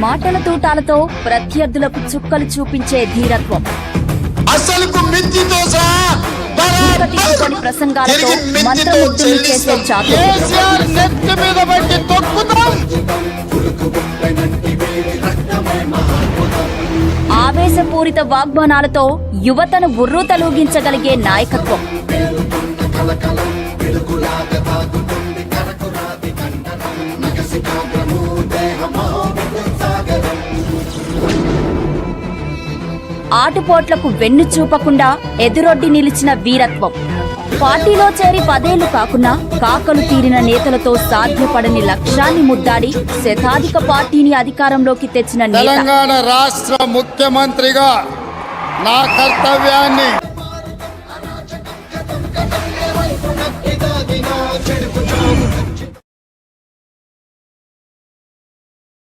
మాటల తూటాలతో ప్రత్యర్థులకు చుక్కలు చూపించే ధీరత్వం. అసలుకు మిత్తితో ప్రసంగాలతో మంత్రముగ్ధులు చేసే చెల్లిస్తాం. చాతుర్యం కేసీఆర్ నెత్తి మీద పెట్టి తొక్కుతాం. ఆవేశపూరిత వాగ్బానాలతో యువతను ఉర్రు తలూగించగలిగే నాయకత్వం. ఆటుపోట్లకు వెన్ను చూపకుండా ఎదురొడ్డి నిలిచిన వీరత్వం. పార్టీలో చేరి పదేళ్ళు కాకున్నా కాకలు తీరిన నేతలతో సాధ్యపడని లక్ష్యాన్ని ముద్దాడి శతాధిక పార్టీని అధికారంలోకి తెచ్చిన తెలంగాణ రాష్ట్ర ముఖ్యమంత్రిగా నా కర్తవ్యాన్ని